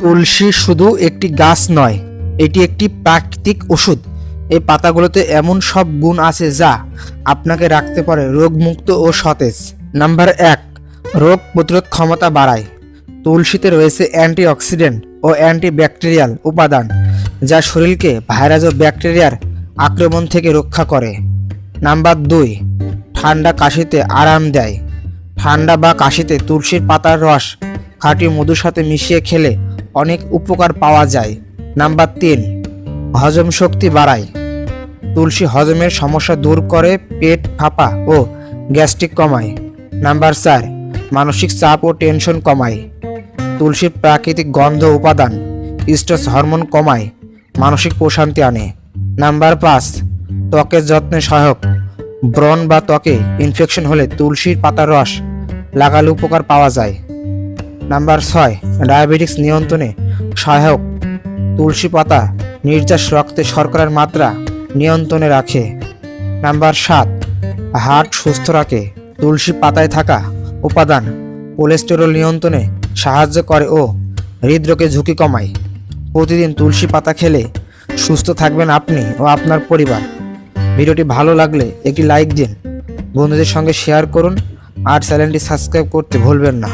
তুলসী শুধু একটি গাছ নয়, এটি একটি প্রাকৃতিক ওষুধ। এই পাতাগুলোতে এমন সব গুণ আছে যা আপনাকে রাখতে পারে রোগমুক্ত ও সতেজ। নাম্বার এক, রোগ প্রতিরোধ ক্ষমতা বাড়ায়। তুলসীতে রয়েছে অ্যান্টিঅক্সিডেন্ট ও অ্যান্টিব্যাকটেরিয়াল উপাদান, যা শরীরকে ভাইরাস ও ব্যাকটেরিয়ার আক্রমণ থেকে রক্ষা করে। নাম্বার দুই, ঠান্ডা কাশিতে আরাম দেয়। ঠান্ডা বা কাশিতে তুলসীর পাতার রস, খাঁটি মধুর সাথে মিশিয়ে খেলে অনেক উপকার পাওয়া যায়। নাম্বার তিন, হজম শক্তি বাড়ায়। তুলসী হজমের সমস্যা দূর করে পেট ফাঁপা ও গ্যাস্ট্রিক কমায়। নাম্বার চার, মানসিক চাপ ও টেনশন কমায়। তুলসীর প্রাকৃতিক গন্ধ উপাদান, স্ট্রেস হরমোন কমায়, মানসিক প্রশান্তি আনে। নাম্বার পাঁচ ত্বকের যত্নে সহায়ক। ব্রণ বা ত্বকে ইনফেকশন হলে তুলসীর পাতার রস লাগালে উপকার পাওয়া যায়। নাম্বার ছয়, ডায়াবেটিক্স নিয়ন্ত্রণে সহায়ক। তুলসী পাতা নির্যাস রক্তে শর্করার মাত্রা নিয়ন্ত্রণে রাখে। নাম্বার সাত, হার্ট সুস্থ রাখে। তুলসী পাতায় থাকা উপাদান কোলেস্টেরল নিয়ন্ত্রণে সাহায্য করে ও হৃদরোগে ঝুঁকি কমায়। প্রতিদিন তুলসী পাতা খেলে সুস্থ থাকবেন আপনি ও আপনার পরিবার। ভিডিওটি ভালো লাগলে একটি লাইক দিন। বন্ধুদের সঙ্গে শেয়ার করুন আর চ্যানেলটি সাবস্ক্রাইব করতে ভুলবেন না।